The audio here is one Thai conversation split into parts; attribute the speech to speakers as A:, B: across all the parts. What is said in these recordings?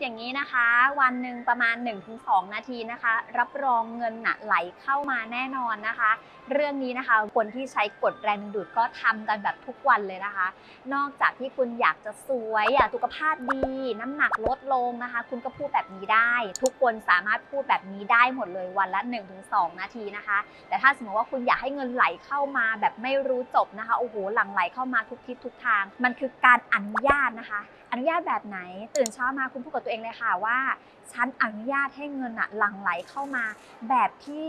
A: อย่างนี้นะคะ วันหนึ่งประมาณ 1-2 นาทีนะคะ รับรองเงินน่ะไหลเข้ามาแน่นอนนะคะ เรื่องนี้นะคะคนที่ใช้กฎแรงดึงดูดก็ทำกันแบบทุกวันเลยนะคะ นอกจากที่คุณอยากจะสวยอยากสุขภาพดี น้ำหนักลดลงนะคะ คุณก็พูดแบบนี้ได้ ทุกคนสามารถพูดแบบนี้ได้หมดเลยวันละ 1-2 นาทีนะคะ แต่ถ้าสมมติว่าคุณอยากให้เงินไหลเข้ามาแบบไม่รู้จบนะคะโอ้โหหลั่งไหลเข้ามาทุกทิศทุกทาง มันคือการอนุญาตนะคะ อนุญาตแบบไหนตื่นเช้ามาคุณพูดกับตัวเองเลยค่ะว่าฉันอนุญาตให้เงินอะหลั่งไหลเข้ามา แบบที่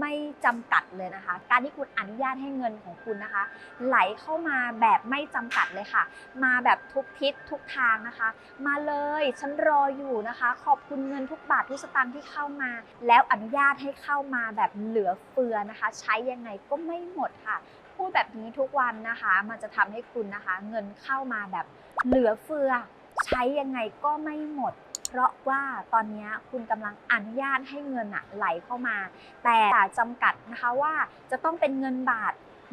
A: ไม่จำกัดเลยนะคะ การที่คุณอนุญาตให้เงินของคุณนะคะ ไหลเข้ามาแบบไม่จำกัดเลยค่ะ มาแบบทุกทิศทุกทางนะคะ มาเลยฉันรออยู่นะคะ ขอบคุณเงินทุกบาททุกสตางค์ที่เข้ามา แล้วอนุญาตให้เข้ามาแบบเหลือเฟือนะคะ ใช้ยังไงก็ไม่หมดค่ะพูดแบบนี้ทุกวันนะคะ มันจะทำให้คุณนะคะ เงินเข้ามาแบบเหลือเฟือ ใช้ยังไงก็ไม่หมด เพราะว่าตอนนี้คุณกำลังอนุญาตให้เงินอะไหลเข้ามา แต่จำกัดนะคะว่าจะต้องเป็นเงินบาท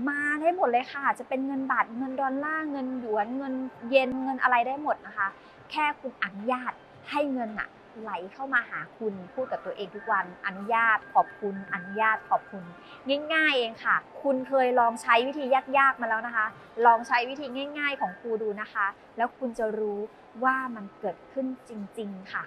A: มาได้หมดเลยค่ะ จะเป็นเงินบาทเงินดอลลาร์เงินหยวนเงินเยนเงินอะไรได้หมดนะคะ แค่คุณอนุญาตให้เงินอะ ไหลเข้ามาหาคุณพูดกับตัวเองทุกวันอนุญาตขอบคุณอนุญาตขอบคุณ ง่าย ๆ เองค่ะ คุณเคยลองใช้วิธียากๆมาแล้วนะคะ ลองใช้วิธีง่าย ๆ ของครูดูนะคะ แล้วคุณจะรู้ว่ามันเกิดขึ้นจริง ๆ ค่ะ